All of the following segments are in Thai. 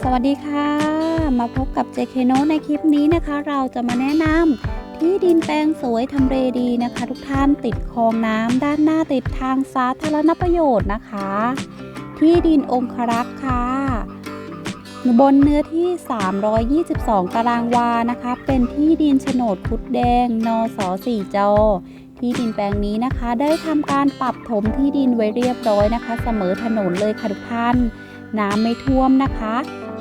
สวัสดีค่ะ มาพบกับ JK n o ในคลิปนี้นะคะ เราจะมาแนะนำที่ดินแปลงสวยทำเลดีนะคะ ทุกท่านติดคลองน้ำด้านหน้าติดทางสาธารณประโยชน์นะคะ ที่ดินองครักษ์ค่ะ บนเนื้อที่ 322 ตารางวานะคะ เป็นที่ดินโฉนดคุดแดง นส4จอที่ดินแปลงนี้นะคะ ได้ทำการปรับถมที่ดินไว้เรียบร้อยนะคะ เสมอถนนเลยค่ะทุกท่านน้ำไม่ท่วมนะคะ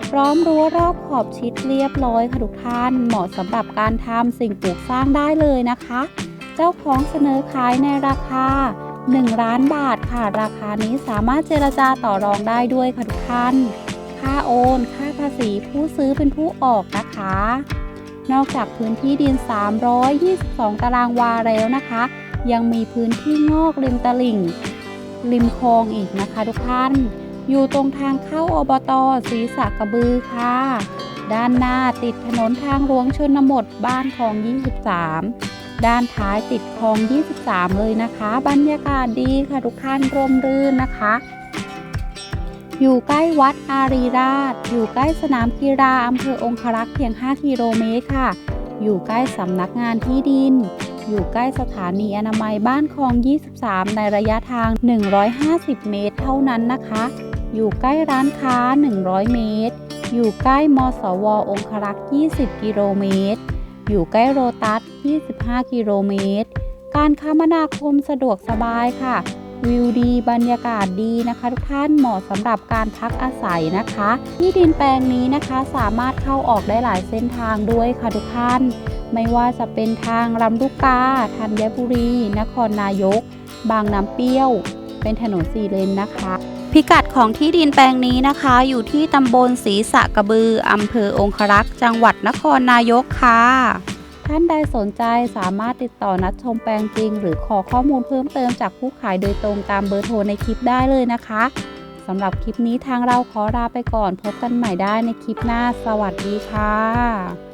พร้อมรั้วรอบขอบชิดเรียบร้อยค่ะทุกท่าน เหมาะสำหรับการทำสิ่งปลูกสร้างได้เลยนะคะ เจ้าของเสนอขายในราคา 1 ล้านบาทค่ะ ราคานี้สามารถเจรจาต่อรองได้ด้วยค่ะทุกท่าน ค่าโอน ค่าภาษีผู้ซื้อเป็นผู้ออกนะคะ นอกจากพื้นที่ดิน 322 ตารางวาแล้วนะคะ ยังมีพื้นที่งอกริมตลิ่งริมคลองอีกนะคะทุกท่าน อยู่ตรงทางเข้าอบตศรีสะกระบือค่ะ ด้านหน้าติดถนนทางหลวงชนบทบ้านคลอง 23 ด้านท้ายติดคลอง 23 เลยนะคะ บรรยากาศดีค่ะทุกท่านร่มรื่นนะคะ อยู่ใกล้วัดอารีราช อยู่ใกล้สนามกีฬาอำเภอองครักษ์เพียง 5 กิโลเมตรค่ะ อยู่ใกล้สำนักงานที่ดินอยู่ใกล้สถานีอนามัยบ้านคลอง 23 ในระยะทาง 150 เมตรเท่านั้นนะคะ อยู่ใกล้ร้านค้า 100 เมตร อยู่ใกล้มสว องครักษ์ 20 กิโลเมตร อยู่ใกล้โรตัส 25 กิโลเมตร การคมนาคมสะดวกสบายค่ะ วิวดีบรรยากาศดีนะคะ ทุกท่านเหมาะสำหรับการพักอาศัยนะคะ ที่ดินแปลงนี้นะคะสามารถเข้าออกได้หลายเส้นทางด้วยค่ะทุกท่าน ไม่ว่าจะเป็นทางลำลูกกาธัญบุรี นครนายก บางน้ำเปรี้ยว เป็นถนนสี่เลนนะคะ พิกัดของที่ดินแปลงนี้นะคะ อยู่ที่ตำบลศรีสะกระบืออำเภอองครักษ์จังหวัดนครนายกค่ะ ท่านใดสนใจสามารถติดต่อนัดชมแปลงจริง หรือขอข้อมูลเพิ่มเติมจากผู้ขายโดยตรงตามเบอร์โทรในคลิปได้เลยนะคะสำหรับคลิปนี้ทางเราขอลาไปก่อนพบกันใหม่ได้ในคลิปหน้า สวัสดีค่ะ